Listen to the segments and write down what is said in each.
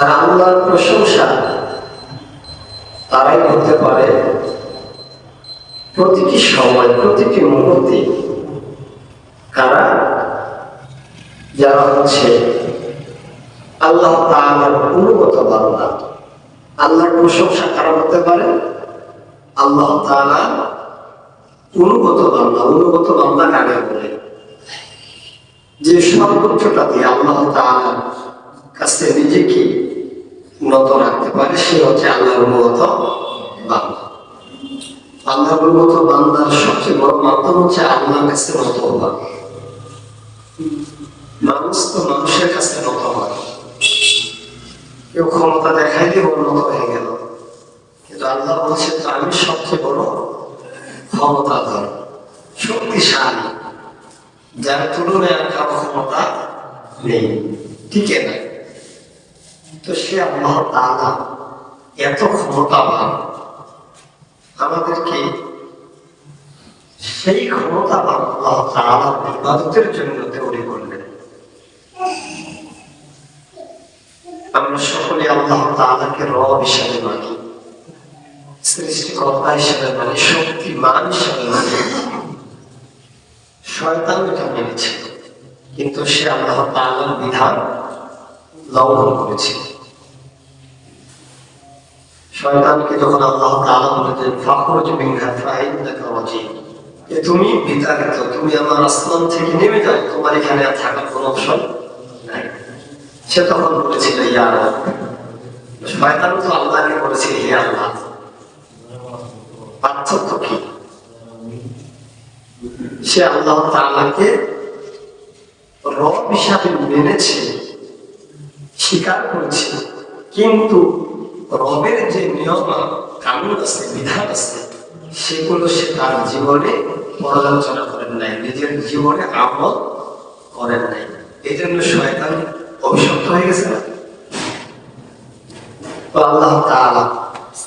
আর আল্লাহর প্রশংসা তারাই করতে পারে প্রতিটি সময়, প্রতিটি মুহূর্তে। কারা? যারা হচ্ছে আল্লাহ তাআলার অনুগত বান্দা। আল্লাহর প্রশংসা কারা করতে পারে? আল্লাহ তাআলা অনুগত বান্দা। অনুগত বান্দা কাকে বলে? যে সর্বোচ্চটা দিয়ে আল্লাহ তাআলার কাছে নিজেকে নত রাখতে পারে, সে হচ্ছে আল্লাহর অনুগত বান্দা। আল্লাহর অনুগত বান্দার সবচেয়ে বড় মাধ্যম হচ্ছে আল্লাহর কাছে নত হওয়া। মানুষ তো মানুষের কাছে নত হয়। কেউ ক্ষমতা দেখাই দিয়ে উন্নত হয়ে গেল। কিন্তু আল্লাহ বলছে তো আমি সবচেয়ে বড় ক্ষমতাধর, শক্তিশালী, যার তুলনায় আর কারও ক্ষমতা নেই ঠিক না। তো সে আল্লাহ তাআলা এত ক্ষমতাবান। আমাদেরকে সেই ক্ষমতাবান আল্লাহ তাআলা ইবাদতের জন্য তৈরি করলেন। আমরা সকলে আল্লাহ তাআলাকে রব হিসাবে মানি, সৃষ্টিকর্তা হিসাবে মানি, শক্তিমান হিসাবে মানি। শয়তান এটা মেনেছে, কিন্তু সে আল্লাহ তাআলার বিধান লঙ্ঘন করেছে। শয়তানকে যখন আল্লাহ তাআলা বলেছেন ফাখরুজ মিনহা ফাইন্নাকা রাজিম যে তুমি বিতাড়িত তুমি আমার আসমান থেকে নেমে যাও, তোমার এখানে আর থাকার কোনো অপশন নাই। সে তখন বলেছিল, ইয়া শয়তান তো আল্লাহকে বলেছে হে আল্লাহ। পার্থক্য কি? সে আল্লাহ রব হিসাবে মেনেছে, স্বীকার করেছে, কিন্তু রবের যে নিয়ম কানুন আছে, বিধান আছে, সেগুলো সে তার জীবনে পর্যালোচনা করেন নাই, নিজের জীবনে আমল করেন নাই। এই জন্য শয়তান অভিশপ্ত হয়ে গেছে না? আল্লাহ তাআলা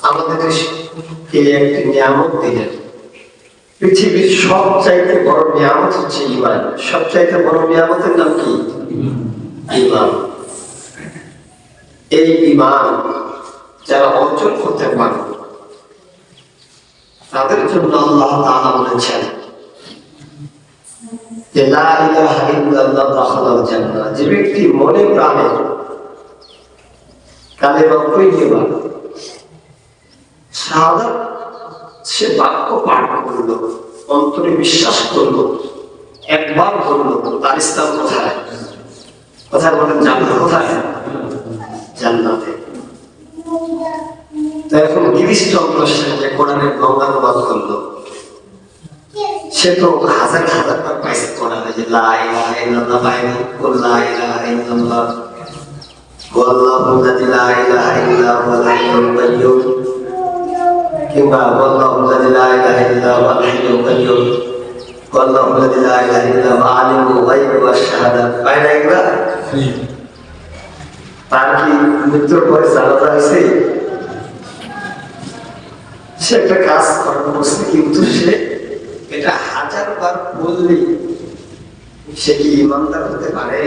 আমাদেরকে একটি নিয়ামত দিলেন। পৃথিবীর সব চাইতে বড় নিয়ামত হচ্ছে ইমান সব চাইতে বড় নিয়ামতের নাম কি? ইমান এই ইমান যারা অর্জন করতে পারে, তাদের জন্য আল্লাহ তাআলা বলেছেন যে, লা ইলাহা ইল্লাল্লাহ দাখালাল জান্নাহ। যে ব্যক্তি মনে প্রাণে তৈয়বা শাহাদাত সে বাক্য পাঠ করল, অন্তরে বিশ্বাস করল, একবার করল তার ইসলাম কোথায়? কোথায় বলেন জান্নাত? কোথায়? জান্নাতে। এখন গিরিশ চন্দ্র সেন যে কোরআনের গঙ্গানুবাদ করল। সে তো হাজার হাজার বার পাইছে কোরআনে যে, লা ইলাহা ইল্লাল্লাহ পাইনি কুল লা ইলাহা ইল্লাল্লাহ। ওয়াল্লাহু লা ইলাহা ইল্লা হুয়াল হাইয়ুল কাইয়্যুম কিংবা তার কি মৃত্যুর পরে জানাজা হয়েছে? সে একটা কাজ করার বসে কিন্তু সে এটা হাজার বার বললে সে কি ইমানদার হতে পারে?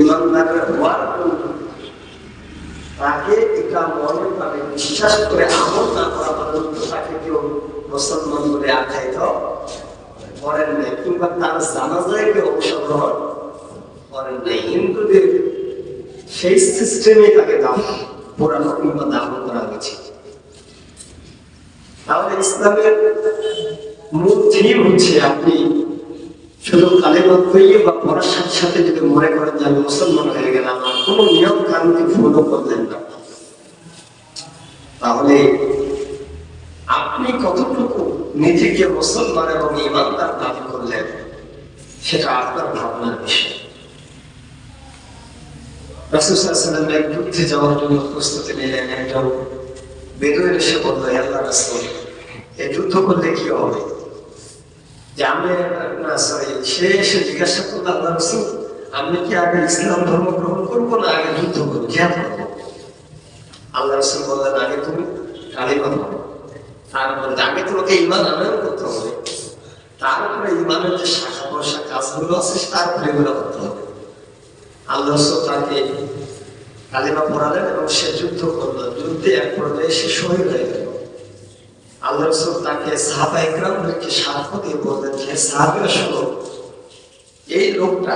ইমানদার হওয়ার তাকে এটা মনে পাবে বিশ্বাস করে আমল না করা পর্যন্ত তাকে কেউ মুসলমান বলে আখ্যায়িত করেন নাই, কিংবা তার জানাজায় কেউ অংশগ্রহণ করেন নাই। হিন্দুদের সেই সিস্টেমে তাকে দাম পোড়ানো কিংবা দাহন করা হয়েছে। তাহলে ইসলামের মূল থিম হচ্ছে আপনি শুধু কালেমা তৈরি বা পড়ার সাথে সাথে যদি মনে করেন যে আমি মুসলমান হয়ে গেলাম কোনো নিয়ম কানুনকে ফলো করলেন না, তাহলে আপনি কতটুকু নিজেকে মুসলমান এবং ইমানদার দাবি করলেন, সেটা আপনার ভাবনার বিষয়। প্রস্তুতি এই যুদ্ধ করলে কি হবে? যে আমি জিজ্ঞাসা আল্লাহ আমি কি আগে ইসলাম ধর্ম গ্রহণ করব না আগে যুদ্ধ করব? জিহাদ করব? আল্লাহ রসুল বললেন, আগে তুমি কালিমা ধরো তারপরে আগে তোমাকে ইমান আনয়ন করতে হবে। তারপরে ইমানের যে শাখা প্রশাখা কাজগুলো আছে তারপরে এগুলো করতে হবে। আল্লাহ তাকে কালিমা পড়ালেন এবং সে যুদ্ধ করল। যুদ্ধে এক পর্যায়ে সে শহীদ হয়ে গেল। আল্লাহ রসুল তাকে সাহাবা ইকরামদেরকে সাক্ষ্য দিয়ে বললেন যে সাহাবিরা, শোনো, এই লোকটা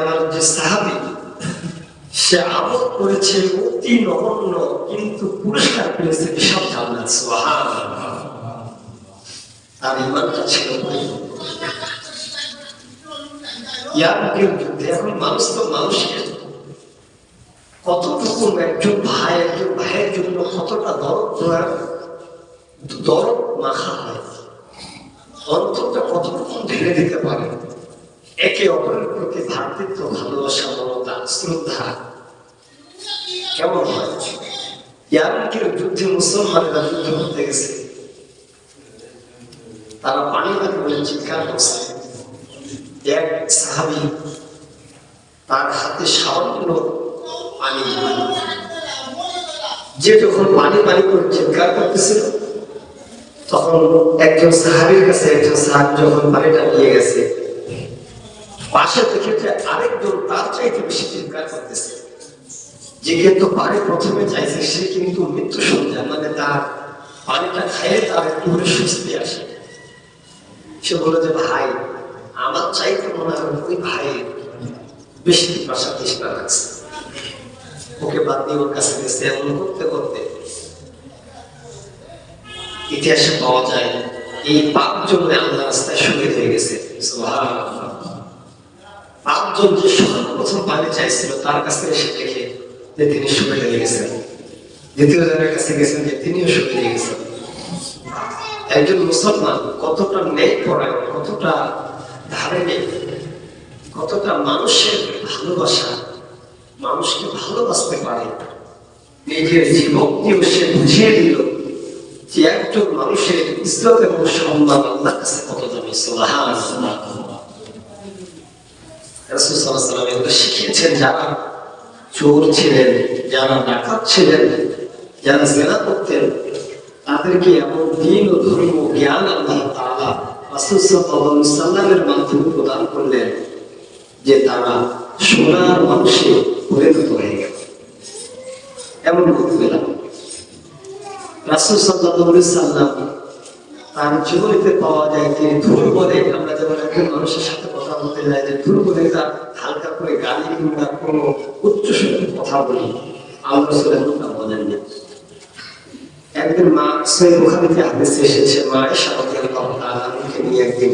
আমার যে সাহাবি, সে আমল করেছে অতি নগণ্য, কিন্তু পুরস্কার পেয়েছে বিশাল জান্নাত? সুবহানাল্লাহ। আর ইমানটা ছিল পরিপূর্ণ। ইয়ারমুকের যুদ্ধে এখন মানুষ তো মানুষকে কতটুকু একজন ভাই, একজন ভাইয়ের জন্য কতটা দরদ দরদ মাখা হয়? অন্তরটা কতটুকু ঢেলে দিতে পারে? একে অপরের প্রতি ভ্রাতৃত্ব, ভালোবাসা, মমতা, শ্রদ্ধা কেমন হয়? ইয়ারমুকের যুদ্ধে মুসলমানেরা যুদ্ধ করতে গেছে। তারা পানি পানি বলে চিৎকার করছে এক সাহাবি তার হাতে সামান্য পানি যে যখন পানি পানি করে চিৎকার করতেছিল, তখন একজন সাহাবির কাছে একজন সাহাবি যখন পানিটা নিয়ে গেছে, পাশে দেখে যে আরেকজন তার চাইতে বেশি চিৎকার করতেছে। যে কিন্তু পানি প্রথমে চাইছে, সে কিন্তু মৃত্যু সজ্জা মানে তার পানিটা খাইয়ে তার একটু করে আসে। সে বলে যে, ভাই আমার চাইতে মনে হয় ওই ভাই বেশি ভাষা তৃষ্ণা লাগছে ওকে বাদ দিয়ে ওর কাছে গেছে এমন করতে করতে ইতিহাসে পাওয়া যায় এই পাপ জন্য আল্লাহ রাস্তায় শহীদ হয়ে গেছে। পাঁচজন যে সর্বপ্রথম পানি চাইছিল, তার কাছে এসে দেখে যে তিনি শহীদ হয়ে গেছেন। দ্বিতীয় জনের কাছে গেছেন যে তিনিও শহীদ হয়ে গেছেন। একজন মুসলমান কতটা নেই পড়ায় কতটা ধার্মিক কতটা মানুষের ভালোবাসা মানুষকে ভালোবাসতে পারে। নিজের জীবনকেও সে বুঝিয়ে দিল যে একজন মানুষের ইজ্জত এবং সম্মান আল্লাহর কাছে কত দামি। শিখিয়েছেন যারা চোর ছিলেন, যারা ডাকাত ছিলেন, যারা জেনা করতেন, তাদেরকে এমন দিন ও ধর্ম জ্ঞান আল্লাহ আলাইহি সাল্লামের মাধ্যমে প্রদান করলেন যে তারা সোনার মানুষে পরিণত হয়ে গেল। এমন বলতে পেলাম রাসূল সাল্লাম তার জীবনীতে পাওয়া যায় আমরা যেমন একজন মানুষের সাথে কথা বলতে যাই, যে তার হালকা করে গালি কিংবা কোনো উচ্চ কথা বলি রসুলের বলেন না। একদিন মা সৈয়দ বুখারীতে হাদিসে এসেছে, মা এসা আনহাকে একদিন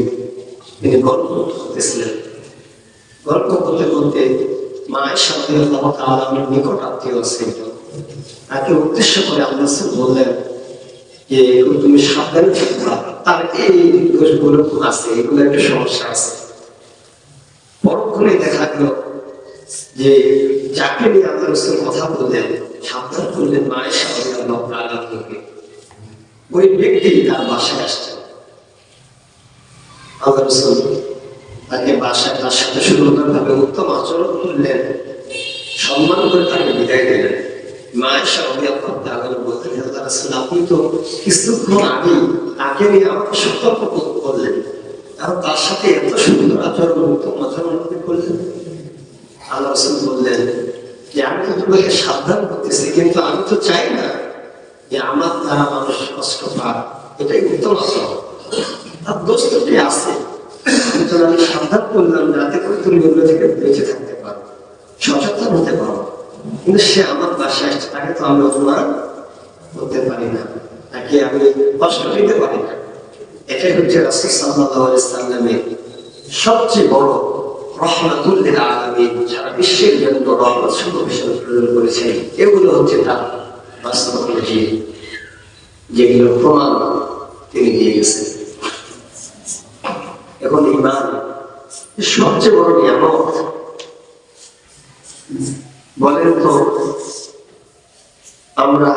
তিনি গল্প করতেছিলেন। গল্প করতে করতে মা এসা রাদিয়াল্লাহু আমার নিকট আত্মীয় তাকে উদ্দেশ্য করে আল্লাহ বললেন যে তুমি তার এই দোষগুলো আছে, এগুলো একটা সমস্যা আছে। পরক্ষণে দেখা গেল যে, যাকে নিয়ে আল্লাহ রসুল কথা বললেন, সাবধান করলেন মায়ের সাথে আল্লাহ ওই ব্যক্তি তার বাসায় আসছেন তাকে বাসায় তার সাথে সুন্দরভাবে উত্তম আচরণ করলেন। সম্মান করে তাকে বিদায় দিলেন। মায়ের সঙ্গে আপনার রসুল, আপনি তো কিছুক্ষণ আগে তাকে নিয়ে আমাকে সতর্ক করলেন এবং তার সাথে এত সুন্দর আচরণ, উত্তম আচরণ করলেন। বললেন, যে আমি তো সাবধান করতেছি, কিন্তু আমি তো চাই না যে আমার দ্বারা মানুষ কষ্ট পাক। এটাই উত্তম আচরণ। আছে আমি সাবধান করলাম যাতে করে তুমি এগুলো থেকে বেঁচে থাকতে পারো। সচেতন হতে পারো। কিন্তু সে আমার বাসায় আসছে, তাকে তো আমি অপমান করতে পারি না। তাকে আমি কষ্ট দিতে পারি না। এটাই হচ্ছে রাসূল সাল্লাল্লাহু আলাইহি সাল্লামের সবচেয়ে বড় রহমাতুল্লিল আলামিন। সারা বিশ্বের জন্য রহমত স্বরূপ হিসেবে প্রেরণ করেছেন এগুলো হচ্ছে তার বাস্তব যে যেগুলো প্রমাণ তিনি দিয়ে গেছেন। এখন ইমান সবচেয়ে বড় নিয়ামত। বলেন তো, আমরা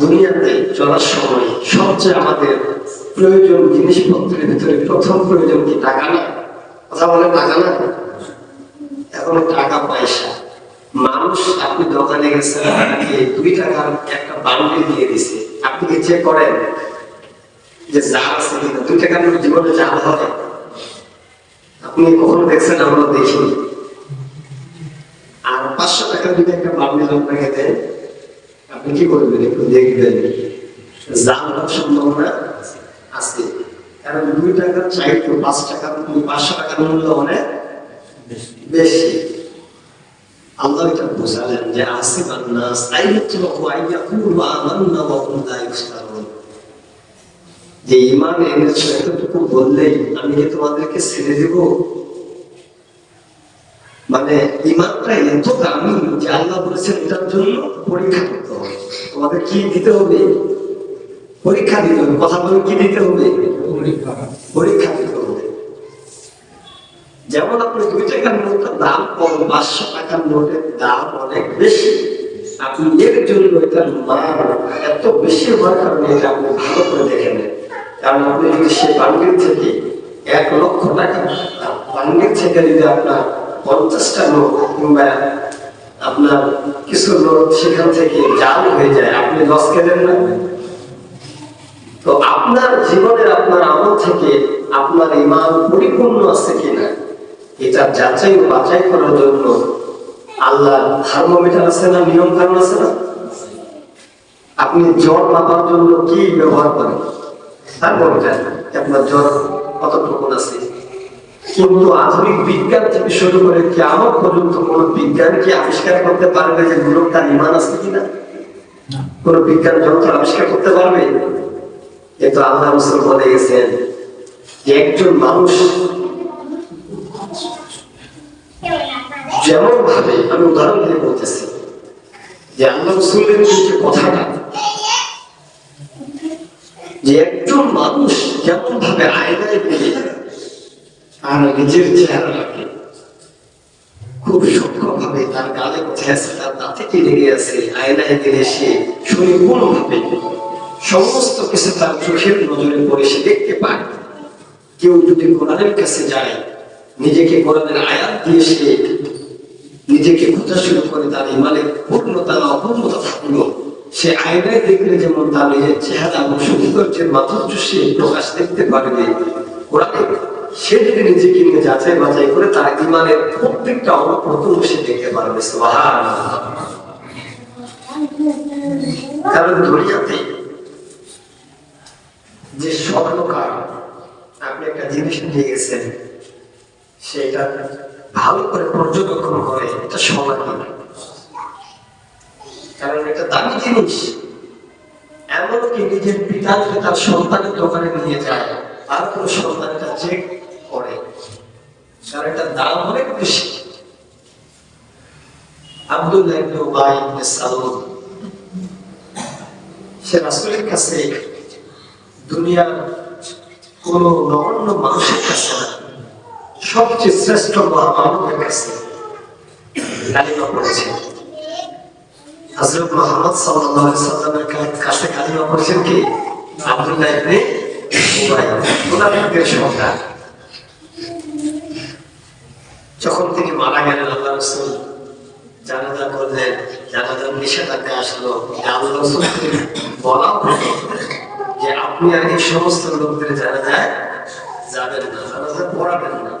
দুনিয়াতে চলার সময় সবচেয়ে আমাদের প্রয়োজন জিনিসপত্রের ভিতরে প্রথম প্রয়োজন কি টাকা না? কথা বলে টাকা না? এখন টাকা, পয়সা। মানুষ, আপনি দোকানে গেছেন, আপনাকে দুই টাকার একটা বান্ডিল দিয়ে দিছে। আপনি কি চেক করেন যে যা আছে কিনা? দুই টাকার জীবনে যা হয় আপনি কখনো দেখছেন আমরা দেখি? আর পাঁচশো টাকা যদি একটা বাবলি আপনাকে দেয়, আপনি কি করবেন? একটু দেখবেন জাল সম্ভাবনা আছে। কারণ দুই টাকার চাইতে পাঁচ টাকার পাঁচশো টাকার মূল্য অনেক বেশি। আল্লাহ এটা বোঝালেন যে আসিফ আন্নাস আইয়াতুল্লাহু আইয়াকুলু আমান্না ওয়া হুম লা ইফতারুন। যে ঈমান এনেছো এতটুকু বললেই আমি কি তোমাদেরকে ছেড়ে দেব? মানে ঈমানটা এত দামি যে আল্লাহ বলেছেন এটার জন্য পরীক্ষা করতে হবে। তোমাদের কি দিতে হবে? পরীক্ষা দিতে হবে। কথা বলে কি দিতে হবে? পরীক্ষা। দিতে হবে। যেমন আপনি দুই টাকার নোটের দাম কম পাঁচশো টাকার নোটের দাম অনেক বেশি। আপনি এর জন্য এটার মান এত বেশি হওয়ার কারণে এটা আপনি ভালো করে দেখে নেন। কারণ যদি সে থেকে এক লক্ষ টাকা থেকে যদি আপনার পঞ্চাশটা নোট কিংবা আপনার কিছু নোট সেখান থেকে জাল হয়ে যায়, আপনি লস খেলেন না? তো আপনার জীবনের আপনার আমল থেকে আপনার ইমান পরিপূর্ণ আছে কিনা, এটা যাচাই ও বাছাই করার জন্য আল্লাহ থার্মোমিটার আছে না, নিয়ম কানুন আছে না? আপনি জ্বর মাপার জন্য কি ব্যবহার করেন? থার্মোমিটার আপনার জ্বর কতটুকু আছে? কিন্তু আধুনিক বিজ্ঞান থেকে শুরু করে কেমন পর্যন্ত কোন বিজ্ঞান কি আবিষ্কার করতে পারবে যে লোক তার ইমান আছে কিনা? কোন বিজ্ঞান যন্ত্র আবিষ্কার করতে পারবে? কিন্তু আল্লাহ রসুল বলে গেছেন যে একজন মানুষ যেমন ভাবে আমি উদাহরণ দিয়ে বলতেছি, যে আল্লাহ রসুলের কথাটা যে একজন মানুষ যেমন ভাবে আয়নায় গেলে আর নিজের চেহারাটাকে খুব সূক্ষ্ম ভাবে তার গালে কোথায় আছে তার দাঁতে কি লেগে আছে আয়নায় গেলে সে সুনিপুণ ভাবে সমস্ত কিছু তার চোখের নজরে পড়ে সে দেখতে পায়। কেউ যদি কোরআনের কাছে যায়, নিজেকে কোরআনের আয়াত দিয়ে সে নিজেকে খোঁজা শুরু করে তার ইমানের পূর্ণতা, অপূর্ণতা থাকল সে আয়নায় দেখলে যেমন তার নিজের চেহারা এবং সৌন্দর্যের মাধুর্য সে প্রকাশ দেখতে পারবে। কোরআনে সে যদি নিজেকে নিয়ে যাচাই বাছাই করে তার ইমানের প্রত্যেকটা অঙ্গ প্রথম সে দেখতে পারবে কারণ দুনিয়াতে যে স্বর্ণকার আপনি একটা জিনিস নিয়ে গেছেন, সেটা ভালো করে পর্যবেক্ষণ করে, এটা কিনা কারণ এটা দামি জিনিস। এমনকি নিজের পিতা যদি তার সন্তানের দোকানে নিয়ে যায় তারপর সন্তান এটা চেক করে? কারণ এটার দাম অনেক বেশি। আব্দুল্লাহ সে রাসূলের কাছে দুনিয়ার কোন মানুষের কাছে না, সবচেয়ে শ্রেষ্ঠ মহামানবের কাছে হযরত মুহাম্মদ সাল্লাল্লাহু আলাইহি কাছে কালিমা পড়েছেন কি? আব্দুল্লাহ ইবনে উবাই যখন তিনি মারা গেলেন আল্লাহ রাসূল জানাজা করলেন, জানাজার নিষেধাজ্ঞা আসলো। আল্লাহ রাসূলকে বলা যে আপনি আর এই সমস্ত লোকদের জানা যায় যাবেন না, জানাজা পড়াবেন না।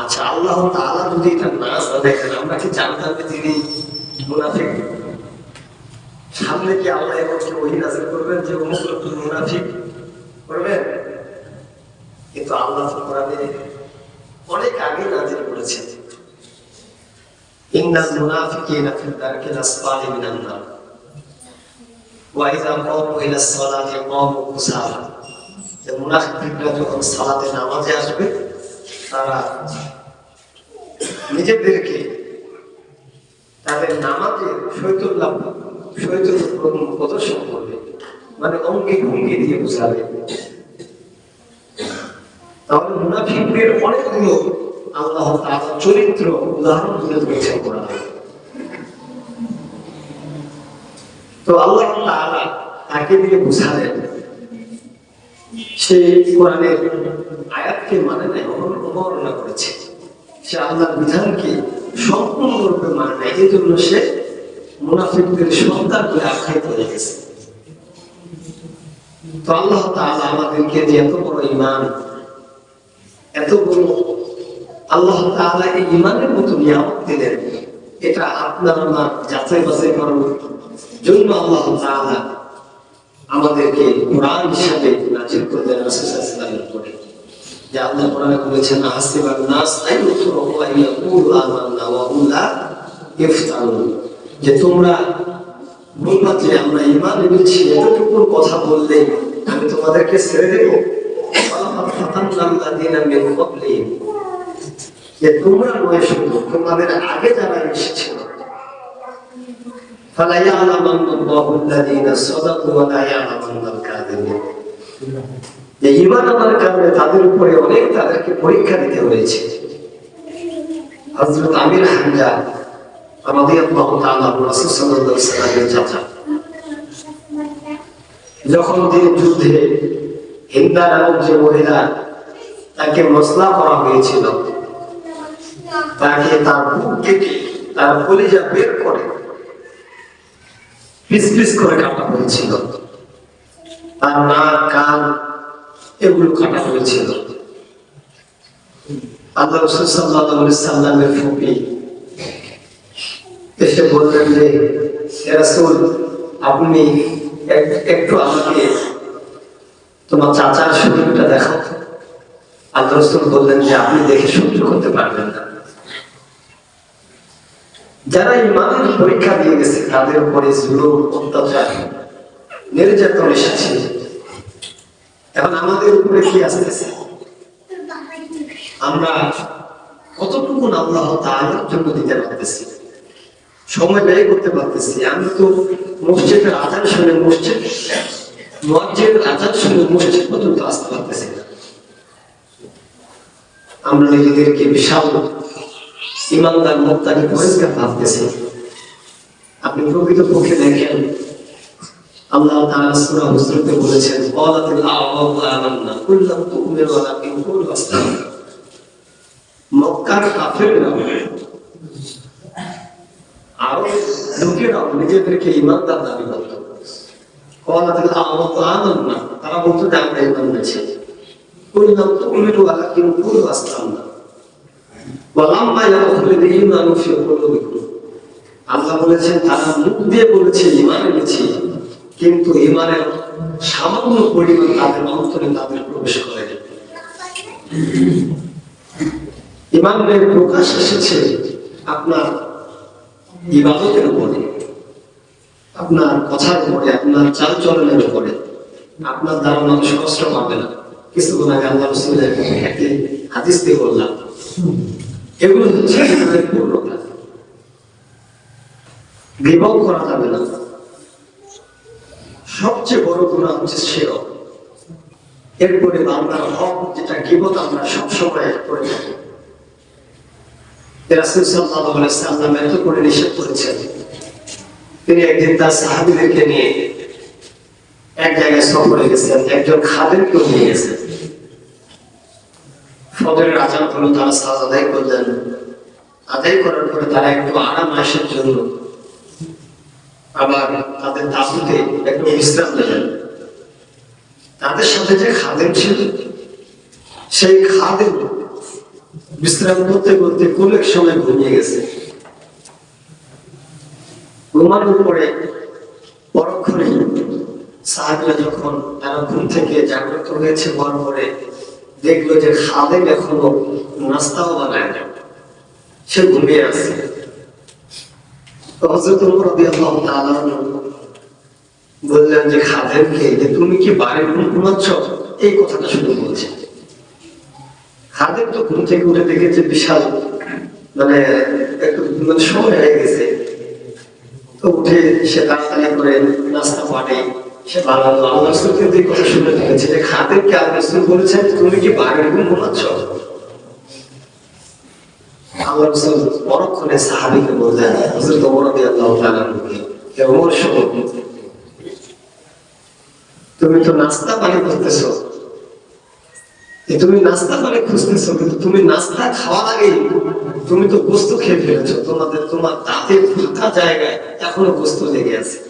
আচ্ছা আল্লাহ তাআলা যদি এটা না দেখেন, আমরা কি জানতাম যে তিনি মুনাফিক? সামনে কি আল্লাহ এখন কি ওই নাজিল করবেন যে অমুক লোক মুনাফিক করবেন কিন্তু আল্লাহ কোরআনে অনেক আগে নাজিল করেছেন। ইন্নাল মুনাফিকিনা ফিল দারকিল আসফালি মিনান নার। ওয়া ক্বামু ইলা সালাতি ক্বামু যে মুনাফিকরা যখন সালাতে নামাজে আসবে তারা নিজেদেরকে তাদের নামাজে শৈতুল্লাহ শৈতুল প্রদর্শন করবে। মানে অঙ্গে ভঙ্গি দিয়ে বোঝাবে। তাহলে মুনাফিকদের অনেকগুলো আল্লাহ তাআলা চরিত্র উদাহরণ তুলে ধরেছেন কোরআনে। তো আল্লাহ তাকে দিয়ে বুঝালেন সে কোরআনের আয়াতকে মানে অবমাননা করেছে। সে আল্লাহর বিধানকে সম্পূর্ণরূপে মানে নেয় এই জন্য সে মুনাফিকদের আখ্যায়িত হয়ে গেছে। তো আল্লাহ আমাদেরকে যে এত বড় ইমান এত বড় আল্লাহ তাআলা এই ইমানের মতো নিয়ামত দিলেন, এটা আপনার আমার যাচাই বাছাই করার জন্য আল্লাহ তাআলা আমাদেরকে কোরআন হিসাবে নাজিল করলেন রাসূলুল্লাহ উপরে যে আল্লাহ কোরআনে বলেছেন নাস আমান্না ওয়া লা ইফতানুন যে তোমরা বলবা আমরা ইমান এনেছি এতটুকু কথা বললে আমি তোমাদেরকে ছেড়ে দেবো। যে তোমরা নয়, শুধু তোমাদের আগে যারা এসেছিল فلا يعلمن الله الذين صدقوا ولا يعلمن الكاذبين যে ইমান আনার কারণে তাদের উপরে অনেক তাদেরকে পরীক্ষা দিতে হয়েছে হযরত আমির হামজা রাদিয়াল্লাহু তাআলা রাসূল সাল্লাল্লাহু আলাইহি ওয়াসাল্লামের চাচা যখন তিনি যুদ্ধে হিন্দা নামক যে মহিলা তাকে মশলা করা হয়েছিল তাকে তার বুক কেটে তার কলিজা বের করে পিস করে কাটা হয়েছিল। তার নাক কান, এগুলো কাটা হয়েছিল। আল্লাহ রসুল সাল্লাহ সাল্লামের ফুপি এসে বললেন যে "হে রাসূল, আপনি এক- একটু আমাকে তোমার চাচার শরীরটা দেখাও আল্লাহ রসুল বললেন যে, আপনি দেখে সহ্য করতে পারবেন না। যারা ইমানের পরীক্ষা দিয়ে গেছে, তাদের উপরে জুলুম, অত্যাচার, নির্যাতন এসেছে। এখন আমাদের উপরে কি আসতেছে? আমরা কতটুকু আল্লাহ তাআলার জন্য দিতে পারতেছি? সময় ব্যয় করতে পারতেছি। আমি তো মসজিদের আজান শুনে মসজিদ, মসজিদের আজান শুনে মসজিদ পর্যন্ত আসতে পারতেছি না। আমরা নিজেদেরকে বিশাল ইমানদার মুক্তাকে পরিষ্কার ভাবতেছি আপনি প্রকৃত পক্ষে দেখেন, আল্লাহ তাআলা সূরা বলেছেন মক্কার নিজেদেরকে ইমানদার দাবি করত। ক্বালাতিল আ'রাবু আমান্না, তারা বলতো যে, আমরা ইমান এনেছি কুল লাম তু'মিনু আল্লাহ বলেছেন, তারা মুখ দিয়ে বলেছে, ইমান এনেছি কিন্তু ইমানের সামান্য পরিমাণ তাদের অন্তরে তাদের প্রবেশ করে ইমানের প্রকাশ এসেছে আপনার ইবাদতের উপরে, আপনার কথার উপরে, আপনার চাল চলনের উপরে। আপনার দ্বারা মানুষ কষ্ট পাবে না। কিছুক্ষণ আগে আল্লাহ রসুলের হাদিস দিয়ে বললাম। এগুলো হচ্ছে ইমানের পূর্ণতা বিভব করা যাবে না। সবচেয়ে বড় গুণা হচ্ছে সেও। এরপরে বাংলার হক যেটা গিবত আমরা সবসময় করে থাকি। তিনি একদিন তার সাহাবীদেরকে নিয়ে এক জায়গায় সফরে গেছেন, একজন খাদেমকেও নিয়ে গেছেন। ফজরের আজান হলো তারা সাজ আদায় করলেন। আদায় করার পরে তারা একটু আরাম আসার জন্য আবার তাদের তাবুতে একটু বিশ্রাম নেবেন তাদের সাথে যে খাদেম ছিল, সেই খাদেম বিশ্রাম করতে করতে কোন এক সময় ঘুমিয়ে গেছে। ঘুমানোর পরে পরক্ষণে সাহাবিরা যখন তারা ঘুম থেকে জাগ্রত হয়েছে হওয়ার পরে দেখল যে খাদেম এখনও নাস্তাও বানায় না সে ঘুমিয়ে আছে। বললেন যে খাদেমকে যে তুমি কি বাড়ির ঘুম ঘুমাচ্ছ? এই কথাটা শুধু বলছে। খাদেম তো ঘুম থেকে উঠে দেখেছে বিশাল মানে একটু সময় হয়ে গেছে। তো উঠে সে তাড়াতাড়ি করে নাস্তা পানে তুমি তো নাস্তা পানি করতেছো তুমি নাস্তা পানি খুঁজতেছো, কিন্তু তুমি নাস্তা খাওয়ার আগে তুমি তো গোস্ত খেয়ে ফেলেছো। তোমাদের তোমার দাঁতে ফাঁকা জায়গায় এখনও গোস্ত লেগে আছে।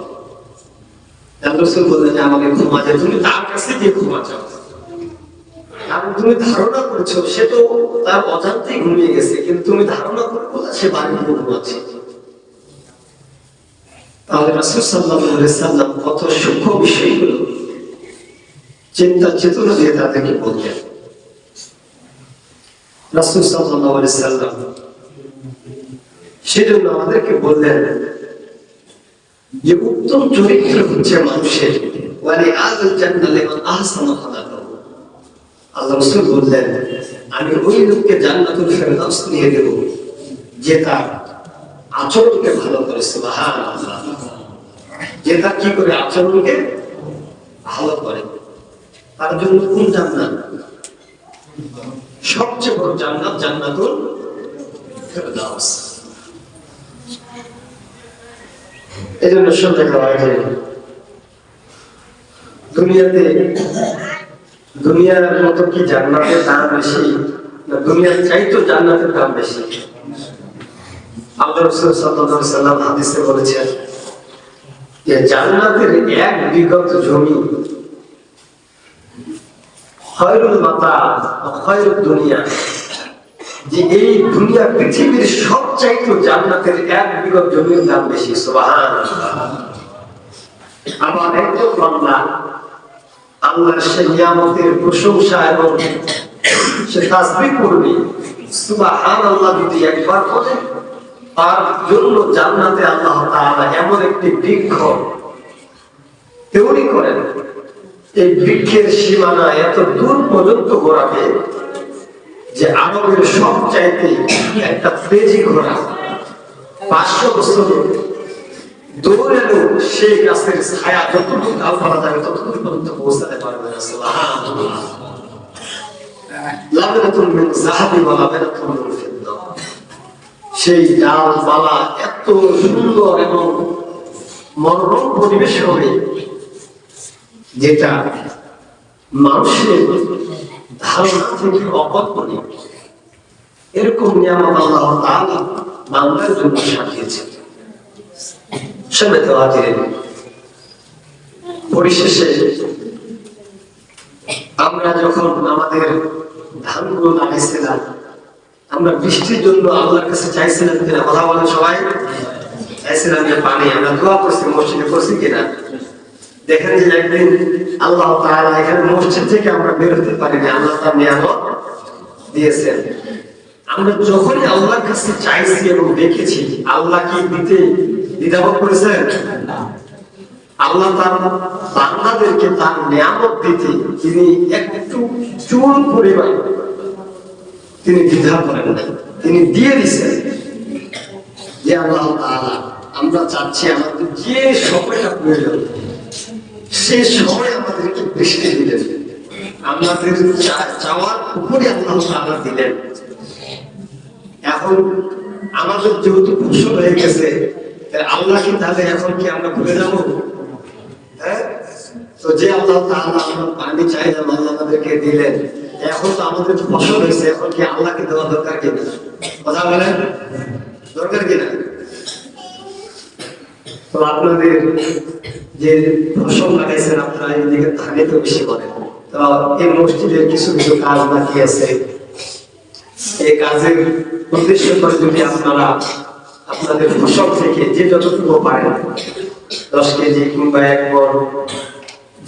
রসুল বললেন, আমাকে যায় তুমি তার কাছে ঘুমা যাও কারণ তুমি ধারণা করেছ, সে তো তার অজান্তেই ঘুমিয়ে গেছে, কিন্তু তুমি ধারণা সে তাহলে রাসুল সাল্লাম কত সূক্ষ্ম বিষয়গুলো চিন্তা চেতনা দিয়ে তাদেরকে বললেন। রাসুল সাল্লাম সেজন্য আমাদেরকে বললেন যে উত্তম চরিত্র হচ্ছে মানুষের। জান্নালে আহসানা আল্লাহ রাসূল বললেন, আমি ওই লোককে জান্নাতুল ফেরদাউস নিয়ে দেব যে তার আচরণকে ভালো করে, সুবহানাল্লাহ। যে তার কি করে আচরণকে ভালো করে, তার জন্য কোন জান্নাত? সবচেয়ে বড় জান্নাত জান্নাতুল ফেরদাউস। এই জন্য শুনতে পাওয়া যায় দুনিয়াতে, দুনিয়ার মতো কি জান্নাতের দাম বেশি? না, দুনিয়ার চাইতো জান্নাতের দাম বেশি। আল্লাহ রসুল সাল্লাম হাদিসে বলেছেন যে, জান্নাতের এক বিগত জমি খয়রুল মাতা খয়রুল দুনিয়া। যে এই দুনিয়া পৃথিবীর সব চাইতো জান্নাতের এক জমির বেশি সুবাহান আবার একজন আল্লাহর সে নিয়ামতের প্রশংসা এবং সে তাসবি করবে সুবাহান আল্লাহ যদি একবার তার জন্য জান্নাতে আল্লাহ এমন একটি বৃক্ষ তৈরি করেন। এই বৃক্ষের সীমানা এত দূর পর্যন্ত গড়াবে যে আরবের সব চাইতে একটা তেজি ঘোড়া পাঁচশো বছর দৌড়ালো সেই গাছের ছায়া যতটুকু পাওয়া যাবে ততটুকু পর্যন্ত পৌঁছাতে পারবে। সেই ডালপালা এত সুন্দর এবং মনোরম পরিবেশ হবে, যেটা মানুষের ধারণা থেকে অকল্পনীয় এরকম নিয়ামত আল্লাহ তাআলা জন্য সাজিয়েছেন সমেত হাজির পরিশেষে আমরা যখন আমাদের ধানগুলো লাগাইছিলাম আমরা বৃষ্টির জন্য আল্লাহর কাছে চাইছিলাম কিনা কথা বলেন সবাই, চাইছিলাম যে পানি, আমরা দোয়া করছি, মসজিদে করছি কিনা? দেখেন যে একদিন আল্লাহ এখানে মসজিদ থেকে আমরা পারিনি, আল্লাহ তার নিয়ামত দিয়েছেন। আমরা যখনই আল্লাহর কাছে চাইছি এবং দেখেছি, আল্লাহ কি দিতে দ্বিধাবোধ করেছেন? আল্লাহ তার বান্দাদেরকে তার নিয়ামত দিতে তিনি একটু চুল পরিমাণ তিনি দ্বিধা করেন নাই, তিনি দিয়ে দিছেন যে আল্লাহ আমরা চাচ্ছি আমাদের যে সময়টা প্রয়োজন সে সময় আমাদেরকে দিলেন। আমাদের চাওয়ার উপরে আল্লাহ দিলেন। এখন আমাদের যেহেতু ফসল হয়ে গেছে আল্লাহ কি তাহলে এখন কি আমরা ভুলে যাব? হ্যাঁ? তো যে আল্লাহ তাআলা আমরা পানি চাইলাম আল্লাহ আমাদেরকে দিলেন, এখন তো আমাদের ফসল হয়েছে, এখন কি আল্লাহকে দেওয়া দরকার কিনা কথা বলেন? দরকার কিনা তো আপনাদের যে লাগাইছেন আপনারা এদিকে তো বেশি করেন। তো এই মসজিদের কিছু কিছু কাজ বাকি আছে। এই কাজের উদ্দেশ্য করে যদি আপনারা আপনাদের ফসল থেকে যে যতটুকু পারেন, দশ কেজি কিংবা এক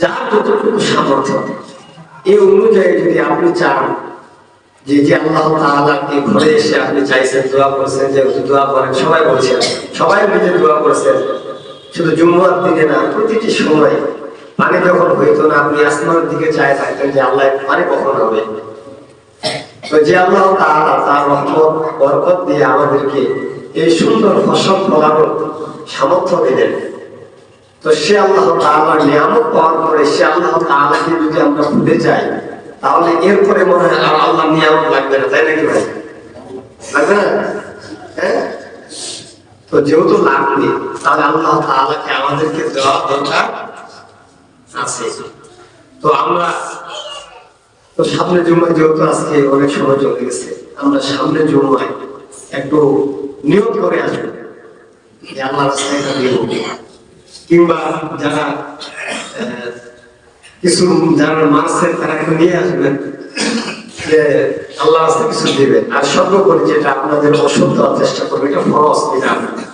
যার যতটুকু সামর্থ্য, এই অনুযায়ী যদি আপনি চান যে যে আল্লাহ তাআলাকে ঘরে এসে আপনি চাইছেন, দোয়া করছেন যে দোয়া করেন, সবাই বলছেন সবাই মিলে দোয়া করছেন শুধু জুম্মার দিনে না, প্রতিটি সময় পানি যখন হইতো না, আপনি আসমানের দিকে চায় থাকতেন যে আল্লাহ পানি কখন হবে। তো যে আল্লাহ তাআলা তার রহমত, বরকত দিয়ে আমাদেরকে এই সুন্দর ফসল ফলানোর সামর্থ্য দিলেন। তো সে আল্লাহ তাআলার নিয়ামত পাওয়ার পরে সে আল্লাহ তাআলাকে যদি আমরা ভুলে যাই, তাহলে এরপরে মনে হয় আল্লাহ নিয়ামত লাগবে না, তাই নাকি ভাই? লাগবে না? হ্যাঁ? তো যেহেতু লাগবে তাহলে আল্লাহ তাআলাকে আমাদেরকে দেওয়া দরকার আছে। তো আমরা, তো সামনে জুমায় যেহেতু আজকে অনেক সময় চলে গেছে, আমরা সামনে জুমায় একটু নিয়োগ করে আসব। যে আল্লাহ কিংবা যারা কিছু যারা মাছের তারা নিয়ে আসবেন। যে আল্লাহ রাস্তায় কিছু দিবেন। আর সর্বোপরি যেটা আপনাদের দেওয়ার চেষ্টা করবে এটা ফরস এটা আপনাদের।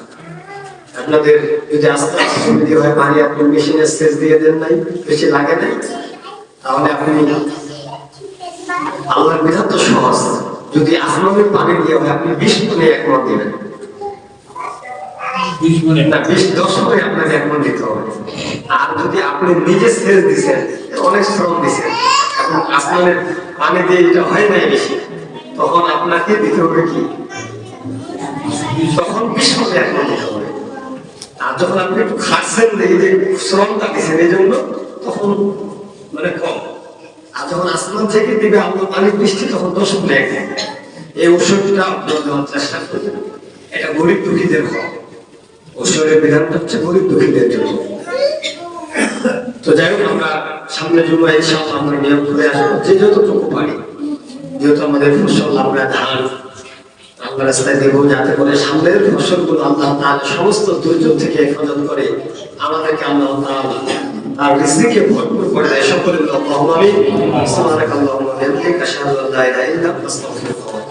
যদি আস্তে আস্তে সুবিধা হয় পানি আপনি মেশিনের সেচ দিয়ে দেন নাই বেশি লাগে নাই তাহলে আপনি আল্লাহর বিধান তো সহজ। যদি আসমানের পানি দিয়ে হয় আপনি বিশ গুণে একমত দিবেন। বিশ গুণে না বিশ দশ গুণে আপনাকে একমত দিতে হবে। আর যদি আপনি নিজে সেচ দিচ্ছেন অনেক শ্রম দিচ্ছেন এখন আসমানের পানি দিয়ে এটা হয় নাই বেশি, তখন আপনাকে দিতে হবে কি? তখন বিশ একমত দিতে হবে। আর যখন আপনি একটু খাচ্ছেন এই যে শ্রমটা দিচ্ছেন এই জন্য, তখন মানে কম। আর যখন আসমান থেকে দিবে আল্লাহ পানির বৃষ্টি, তখন দশ এক এই ওষুধটা আপনারা দেওয়ার চেষ্টা করবেন। এটা গরিব দুঃখীদের হক ওষুধের বিধানটা হচ্ছে গরিব দুঃখীদের জন্য। তো যাই হোক, আমরা সামনে জুমায় ইনশাআল্লাহ আমরা নিয়োগ করে আসব, যে যতটুকু পারি। যেহেতু আমাদের ফসল আমরা ধান আল্লাহ রাস্তায় দেব যাতে করে সামনের আল্লাহ তার সমস্ত দুর্যোগ থেকে হেফাজত করে, আমাদেরকে আল্লাহ আর রিজিকে ভরপুর করে দেয়। সকলে আল্লাহুম্মা আমিন। সুবহানাকাল্লাহুম্মা ওয়া বিহামদিকা, আশহাদু আল্লা ইলাহা ইল্লা আনতা আস্তাগফিরুকা ওয়া